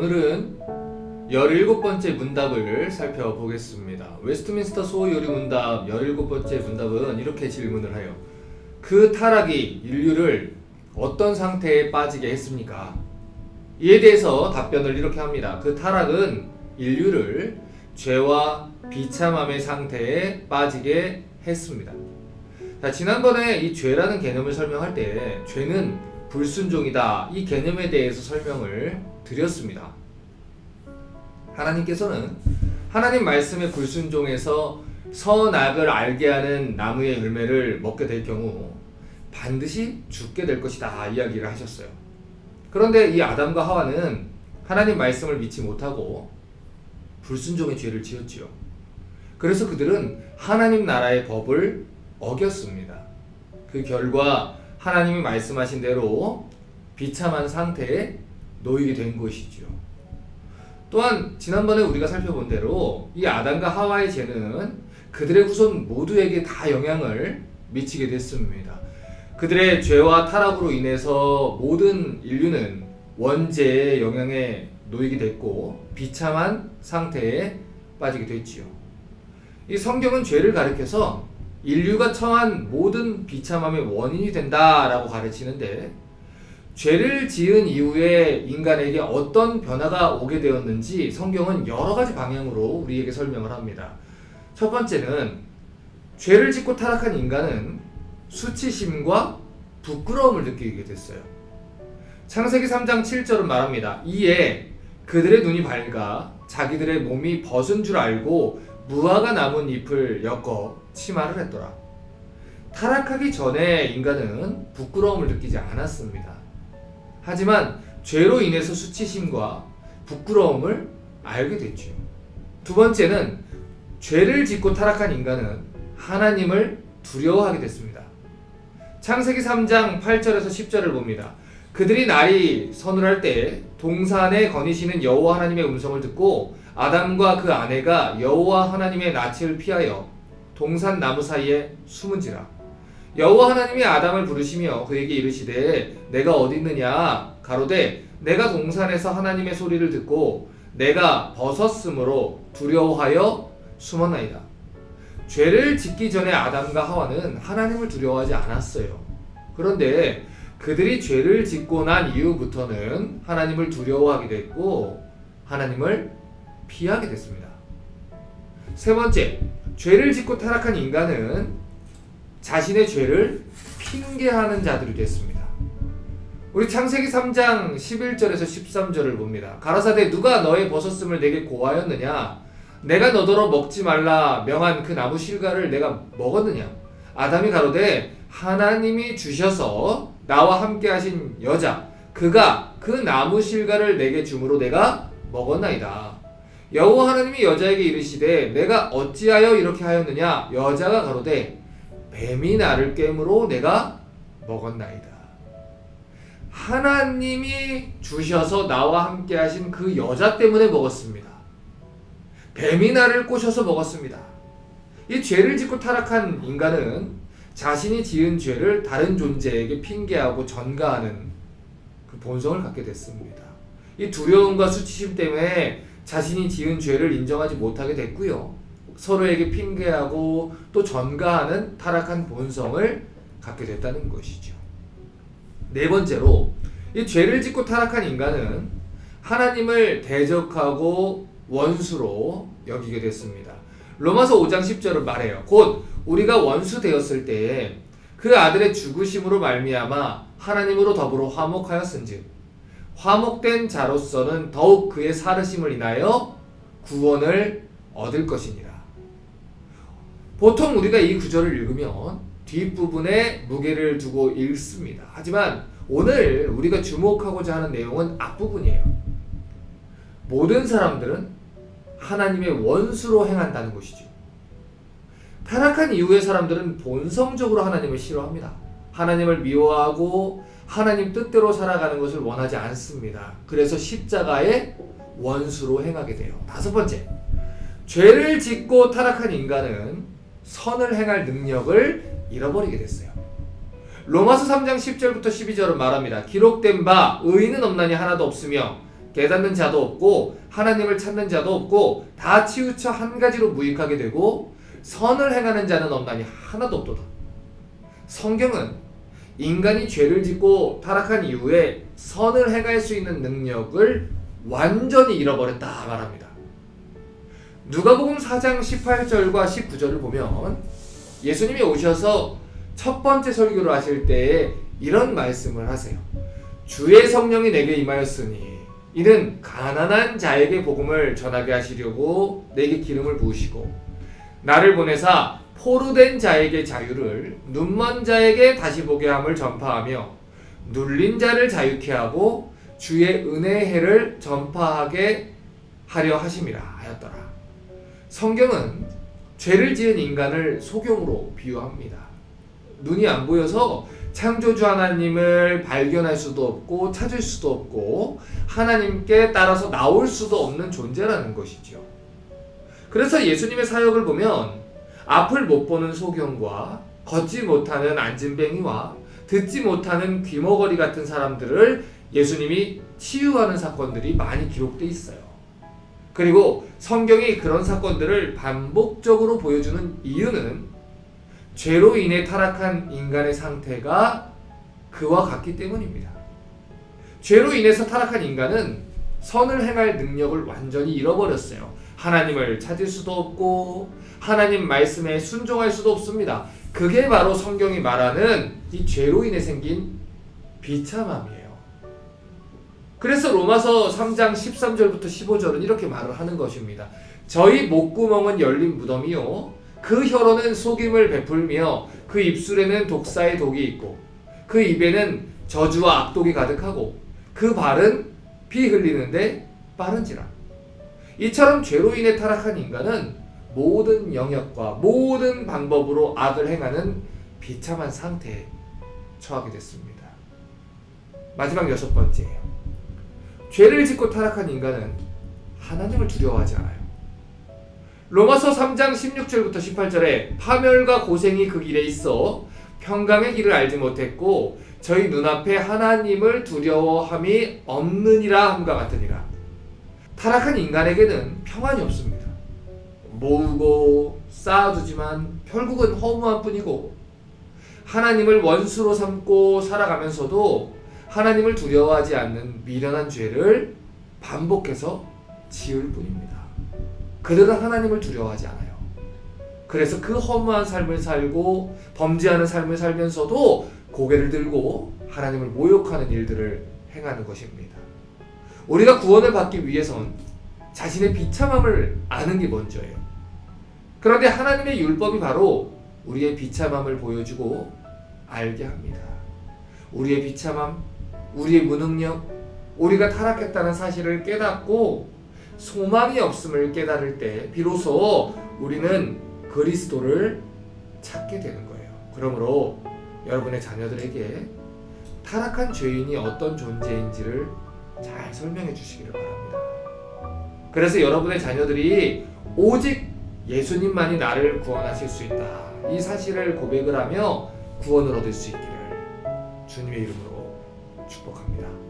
오늘은 17번째 문답을 살펴보겠습니다. 웨스트민스터 소요리 문답 17번째 문답은 이렇게 질문을 해요. 그 타락이 인류를 어떤 상태에 빠지게 했습니까? 이에 대해서 답변을 이렇게 합니다. 그 타락은 인류를 죄와 비참함의 상태에 빠지게 했습니다. 자, 지난번에 이 죄라는 개념을 설명할 때 죄는 불순종이다 이 개념에 대해서 설명을 드렸습니다. 하나님께서는 하나님 말씀의 불순종에서 선악을 알게 하는 나무의 열매를 먹게 될 경우 반드시 죽게 될 것이다 이야기를 하셨어요. 그런데 이 아담과 하와는 하나님 말씀을 믿지 못하고 불순종의 죄를 지었지요. 그래서 그들은 하나님 나라의 법을 어겼습니다. 그 결과 하나님이 말씀하신 대로 비참한 상태에 놓이게 된 것이지요. 또한 지난번에 우리가 살펴본 대로 이 아담과 하와의 죄는 그들의 후손 모두에게 다 영향을 미치게 됐습니다. 그들의 죄와 타락으로 인해서 모든 인류는 원죄의 영향에 놓이게 됐고 비참한 상태에 빠지게 됐지요. 이 성경은 죄를 가리켜서 인류가 처한 모든 비참함의 원인이 된다라고 가르치는데 죄를 지은 이후에 인간에게 어떤 변화가 오게 되었는지 성경은 여러 가지 방향으로 우리에게 설명을 합니다. 첫 번째는 죄를 짓고 타락한 인간은 수치심과 부끄러움을 느끼게 됐어요. 창세기 3장 7절은 말합니다. 이에 그들의 눈이 밝아 자기들의 몸이 벗은 줄 알고 무화과 남은 잎을 엮어 치마를 했더라. 타락하기 전에 인간은 부끄러움을 느끼지 않았습니다. 하지만 죄로 인해서 수치심과 부끄러움을 알게 됐죠. 두 번째는 죄를 짓고 타락한 인간은 하나님을 두려워하게 됐습니다. 창세기 3장 8절에서 10절을 봅니다. 그들이 날이 서늘할 때 동산에 거니시는 여호와 하나님의 음성을 듣고 아담과 그 아내가 여호와 하나님의 낯을 피하여 동산 나무 사이에 숨은지라. 여호와 하나님이 아담을 부르시며 그에게 이르시되 내가 어디 있느냐? 가로되 내가 동산에서 하나님의 소리를 듣고 내가 벗었으므로 두려워하여 숨었나이다. 죄를 짓기 전에 아담과 하와는 하나님을 두려워하지 않았어요. 그런데 그들이 죄를 짓고 난 이후부터는 하나님을 두려워하게 됐고 하나님을 피하게 됐습니다. 세 번째, 죄를 짓고 타락한 인간은 자신의 죄를 핑계하는 자들이 됐습니다. 우리 창세기 3장 11절에서 13절을 봅니다. 가라사대 누가 너의 벗었음을 내게 고하였느냐? 내가 너더러 먹지 말라 명한 그 나무 실과를 내가 먹었느냐? 아담이 가로되 하나님이 주셔서 나와 함께 하신 여자 그가 그 나무 실과를 내게 주므로 내가 먹었나이다. 여호와 하나님이 여자에게 이르시되 내가 어찌하여 이렇게 하였느냐 여자가 가로되 뱀이 나를 깨므로 내가 먹었나이다. 하나님이 주셔서 나와 함께 하신 그 여자 때문에 먹었습니다. 뱀이 나를 꼬셔서 먹었습니다. 이 죄를 짓고 타락한 인간은 자신이 지은 죄를 다른 존재에게 핑계하고 전가하는 그 본성을 갖게 됐습니다. 이 두려움과 수치심 때문에 자신이 지은 죄를 인정하지 못하게 됐고요. 서로에게 핑계하고 또 전가하는 타락한 본성을 갖게 됐다는 것이죠. 네 번째로 이 죄를 짓고 타락한 인간은 하나님을 대적하고 원수로 여기게 됐습니다. 로마서 5장 10절을 말해요. 곧 우리가 원수 되었을 때에 그 아들의 죽으심으로 말미암아 하나님으로 더불어 화목하였은즉 화목된 자로서는 더욱 그의 사르심을 인하여 구원을 얻을 것이니라. 보통 우리가 이 구절을 읽으면 뒷부분에 무게를 두고 읽습니다. 하지만 오늘 우리가 주목하고자 하는 내용은 앞부분이에요. 모든 사람들은 하나님의 원수로 행한다는 것이죠. 타락한 이후의 사람들은 본성적으로 하나님을 싫어합니다. 하나님을 미워하고 하나님 뜻대로 살아가는 것을 원하지 않습니다. 그래서 십자가의 원수로 행하게 돼요. 다섯 번째, 죄를 짓고 타락한 인간은 선을 행할 능력을 잃어버리게 됐어요. 로마서 3장 10절부터 12절은 말합니다. 기록된 바 의인은 없나니 하나도 없으며 깨닫는 자도 없고 하나님을 찾는 자도 없고 다 치우쳐 한 가지로 무익하게 되고 선을 행하는 자는 없나니 하나도 없도다. 성경은 인간이 죄를 짓고 타락한 이후에 선을 행할 수 있는 능력을 완전히 잃어버렸다 말합니다. 누가복음 4장 18절과 19절을 보면 예수님이 오셔서 첫 번째 설교를 하실 때에 이런 말씀을 하세요. 주의 성령이 내게 임하였으니 이는 가난한 자에게 복음을 전하게 하시려고 내게 기름을 부으시고 나를 보내사 포로된 자에게 자유를 눈먼 자에게 다시 보게 함을 전파하며 눌린 자를 자유케 하고 주의 은혜의 해를 전파하게 하려 하심이라 하였더라. 성경은 죄를 지은 인간을 소경으로 비유합니다. 눈이 안 보여서 창조주 하나님을 발견할 수도 없고 찾을 수도 없고 하나님께 따라서 나올 수도 없는 존재라는 것이죠. 그래서 예수님의 사역을 보면 앞을 못 보는 소경과 걷지 못하는 안진뱅이와 듣지 못하는 귀머거리 같은 사람들을 예수님이 치유하는 사건들이 많이 기록돼 있어요. 그리고 성경이 그런 사건들을 반복적으로 보여주는 이유는 죄로 인해 타락한 인간의 상태가 그와 같기 때문입니다. 죄로 인해서 타락한 인간은 선을 행할 능력을 완전히 잃어버렸어요. 하나님을 찾을 수도 없고 하나님 말씀에 순종할 수도 없습니다. 그게 바로 성경이 말하는 이 죄로 인해 생긴 비참함이에요. 그래서 로마서 3장 13절부터 15절은 이렇게 말을 하는 것입니다. 저희 목구멍은 열린 무덤이요 그 혀로는 속임을 베풀며 그 입술에는 독사의 독이 있고 그 입에는 저주와 악독이 가득하고 그 발은 피 흘리는데 빠른지라 이처럼 죄로 인해 타락한 인간은 모든 영역과 모든 방법으로 악을 행하는 비참한 상태에 처하게 됐습니다. 마지막 여섯 번째예요. 죄를 짓고 타락한 인간은 하나님을 두려워하지 않아요. 로마서 3장 16절부터 18절에 파멸과 고생이 그 길에 있어 평강의 길을 알지 못했고 저희 눈앞에 하나님을 두려워함이 없느니라 함과 같으니라. 타락한 인간에게는 평안이 없습니다. 모으고 쌓아두지만 결국은 허무한 뿐이고 하나님을 원수로 삼고 살아가면서도 하나님을 두려워하지 않는 미련한 죄를 반복해서 지을 뿐입니다. 그들은 하나님을 두려워하지 않아요. 그래서 그 허무한 삶을 살고 범죄하는 삶을 살면서도 고개를 들고 하나님을 모욕하는 일들을 행하는 것입니다. 우리가 구원을 받기 위해선 자신의 비참함을 아는 게 먼저예요. 그런데 하나님의 율법이 바로 우리의 비참함을 보여주고 알게 합니다. 우리의 비참함, 우리의 무능력, 우리가 타락했다는 사실을 깨닫고 소망이 없음을 깨달을 때 비로소 우리는 그리스도를 찾게 되는 거예요. 그러므로 여러분의 자녀들에게 타락한 죄인이 어떤 존재인지를 잘 설명해 주시기를 바랍니다. 그래서 여러분의 자녀들이 오직 예수님만이 나를 구원하실 수 있다. 이 사실을 고백을 하며 구원을 얻을 수 있기를 주님의 이름으로 축복합니다.